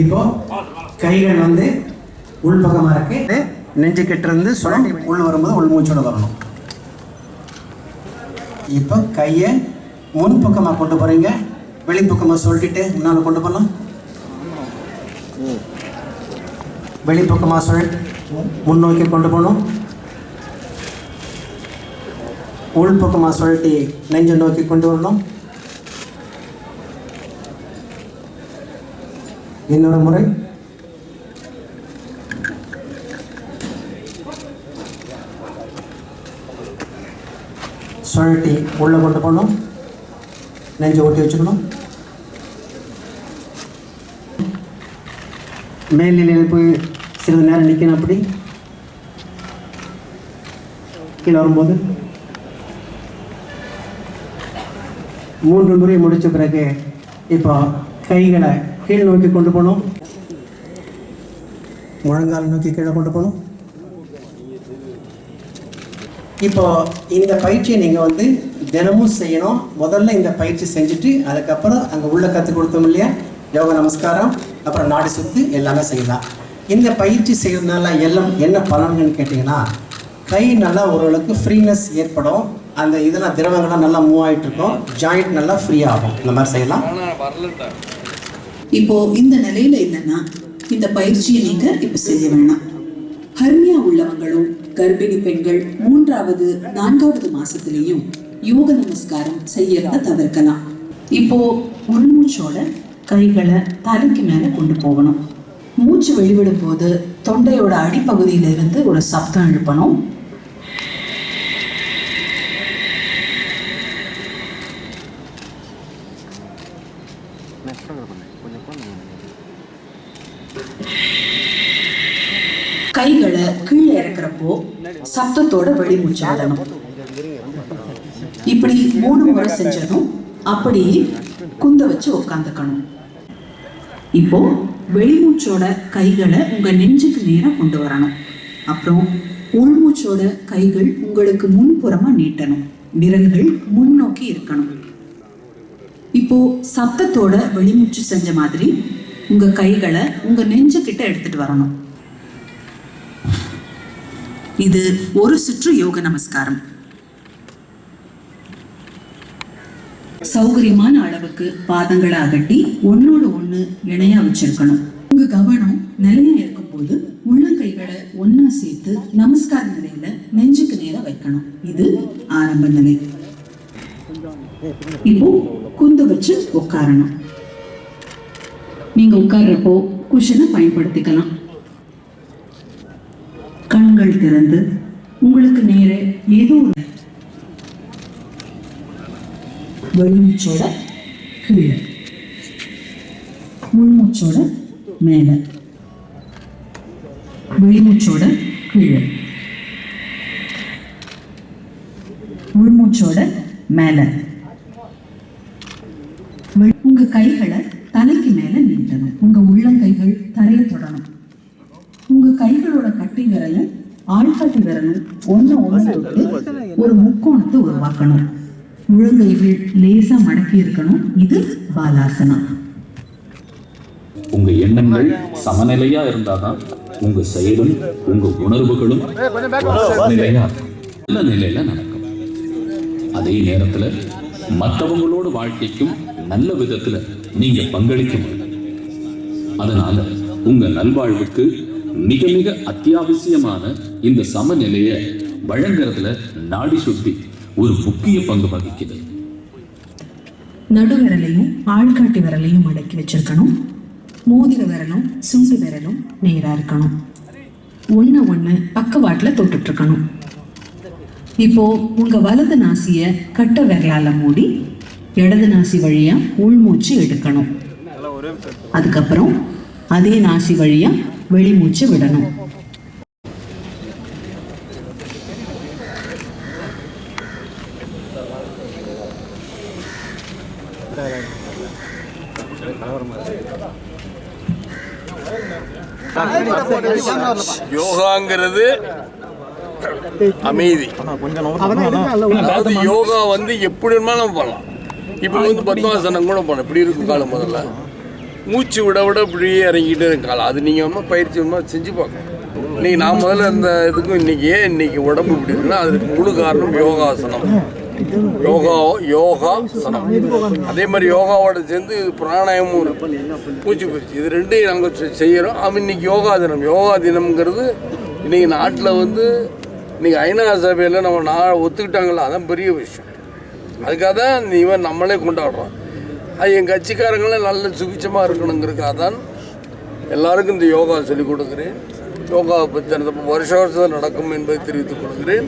இப்போ கைகள் வந்து உள்பக்கமாக இருக்கு. நெஞ்சு கிட்ட இருந்து சுழட்டி உள் வரும்போது உள் மூச்சோட வரணும். இப்போ கையை முன்பக்கமாக கொண்டு போகிறீங்க வெளிப்பக்கமாக சொல்லிட்டு முன்னால் கொண்டு போகலாம் வெளிப்பக்கமாக சொல் முன்னோக்கி கொண்டு போகணும். உள்பக்கமாக சொல்லிட்டு நெஞ்சை நோக்கி கொண்டு வரணும். இன்னொரு முறை? சுழட்டி உள்ளே கொண்டு போகணும். நெஞ்சு ஓட்டி வச்சுக்கணும். மேல்நிலையில் போய் சிறிது நேரம் நிற்கணும் அப்படி. கீழே வரும்போது. மூன்று முறை முடித்த பிறகு இப்போ கைகளை கீழ் நோக்கி கொண்டு போகணும் முழங்கால் நோக்கி கீழே கொண்டு போகணும் இப்போ இந்த பயிற்சியை நீங்கள் வந்து தினமும் செய்யணும். முதல்ல இந்த பயிற்சி செஞ்சுட்டு அதுக்கப்புறம் அங்கே உள்ள கற்றுக் கொடுத்தோம் இல்லையா? யோக நமஸ்காரம் அப்புறம் நாடி சுத்து எல்லாமே செய்யலாம். இந்த பயிற்சி செய்யறதுனால எல்லாம் என்ன பலன்கள்னு கேட்டிங்கன்னா கை நல்லா ஓரளவுக்கு ஃப்ரீனஸ் ஏற்படும். அந்த இதெல்லாம் திரவங்கள்லாம் நல்லா மூவ் ஆகிட்டு இருக்கும். ஜாயிண்ட் நல்லா ஃப்ரீ ஆகும். இந்த மாதிரி செய்யலாம். இப்போ இந்த நிலையில இல்லைன்னா இந்த பயிற்சியை நீங்க இப்ப செய்ய வேணாம். ஹர்னியா உள்ளவங்களும் கர்ப்பிணி பெண்கள் மூன்றாவது நான்காவது மாசத்திலையும் யோக நமஸ்காரம் செய்யறத தவிர்க்கலாம். இப்போ உள்மூச்சோட கைகளை தலைக்கு மேல கொண்டு போகணும். மூச்சு வெளிவிடும் போது தொண்டையோட அடிப்பகுதியில இருந்து ஒரு சப்தம் எழுப்பணும். கைகளை கீழே இறக்குறப்போ சத்தத்தோட வெளிமூச்சு விடணும் இப்படி மூணு முறை செஞ்சதும் அப்படியே குந்த வச்சு உட்காந்துக்கணும் இப்போ வெளிமூச்சோட கைகளை உங்க நெஞ்சுக்கு நேரம் கொண்டு வரணும். அப்புறம் உள்மூச்சோட கைகள் உங்களுக்கு முன்புறமா நீட்டணும். விரல்கள் முன்னோக்கி இருக்கணும். இப்போ சத்தத்தோட வெளிமூச்சு செஞ்ச மாதிரி உங்க கைகளை உங்க நெஞ்சுக்கிட்ட எடுத்துட்டு வரணும். இது ஒரு சுற்று யோக நமஸ்காரம். சௌகரியமான அளவுக்கு பாதங்களை அகட்டி ஒன்னோட ஒண்ணு இணையா வச்சிருக்கணும். உங்க கவனம் நிலையா இருக்கும்போது உள்ளங்கைகளை ஒன்னா சேர்த்து நமஸ்கார நிலையில நெஞ்சுக்கு நேரா வைக்கணும். இது ஆரம்ப நிலை. இப்போ குந்து வச்சு உட்காரணும். நீங்க உட்கார்றப்போ குஷனை பயன்படுத்திக்கலாம். கண்கள் திறந்து உங்களுக்கு நேரே ஏதோ ஒரு வெளிமூச்சோட கீழே உள்மூச்சோட மேல வெளிமூச்சோட கீழே உள்மூச்சோட மேல. உங்க கைகளை தலைக்கு மேல நீட்டணும். உங்க உள்ளங்கைகள் தரையை தொடணும். உங்க கைகளோட கட்டி விரலை ஆள்காட்டி விரலும் ஒண்ணு ஒண்ணு தொட்டு ஒரு முக்கோணத்தை உருவாக்கணும். முழங்கைகள் லேசா மடக்கி இருக்கணும். இது பாலாசனம் உங்க எண்ணங்கள் சமநிலையா இருந்தாதான் உங்க செயலும் உங்க உணர்வுகளும் சமநிலையா நல்ல நிலையில நடக்கும். அதே நேரத்துல மற்றவங்களோட வாழ்க்கைக்கும் நல்ல விதத்துல நீங்க பங்களிக்க முடியும். அதனால உங்க நல்வாழ்வுக்கு மிக மிக அத்தியாவசியமான இந்த சமநிலையை வழங்குறதுல நாடி சுத்தி ஒரு முக்கிய பங்கு வகிக்குது. நடு விரலையும் ஆள்காட்டி விரலையும் அடக்கி வச்சிருக்கணும். மோதிர விரலும் சுண்டு விரலும் நேரா இருக்கணும். ஒன்று ஒண்ணு பக்கவாட்டில் தொட்டுட்டு இருக்கணும் இப்போ உங்க வலது நாசிய கட்ட விரலால மூடி இடது நாசி வழியா உள்மூச்சு எடுக்கணும். அதுக்கப்புறம் அதே நாசி வழியா வெளிமூச்சு விடணும் யோகாங்கிறது அமைதி. அதாவது யோகா வந்து எப்படி வேணுமாலும் நம்ம பண்ணலாம். இப்படி வந்து பத்மாசனம் கூட பண்ணலாம். இப்படி இருக்கும் காலம் முதல்ல. மூச்சு விட விட இப்படியே இறங்கிட்டே இருக்காள். அது நீங்கள் வந்து பயிற்சி வந்து செஞ்சு பார்க்கணும். இன்னைக்கு நான் முதல்ல இருந்த இதுக்கும் இன்றைக்கி ஏன் இன்றைக்கி உடம்பு இப்படி இருக்குன்னா அதுக்கு முழு காரணம் யோகாசனம். யோகா யோகாசனம். அதே மாதிரி யோகாவோட சேர்ந்து பிராணாயமும் பூச்சி மூச்சு பயிற்சி. இது ரெண்டையும் நாங்கள் செய்கிறோம் அவன் இன்னைக்கு யோகா தினம். யோகா தினம்ங்கிறது இன்னைக்கு நாட்டில் வந்து இன்னைக்கு ஐநா சபையில் நம்ம நா ஒத்துக்கிட்டாங்களா? அதான் பெரிய விஷயம். அதுக்காக தான் இவன் நம்மளே கொண்டாடுறோம் அது என் கட்சிக்காரங்களும் நல்ல சுபிச்சமாக இருக்கணுங்கிறதுக்காக தான் எல்லாருக்கும் இந்த யோகா சொல்லிக் கொடுக்குறேன். யோகாவை பற்றி வருஷ வருஷம் நடக்கும் என்பதை தெரிவித்துக் கொள்கிறேன்.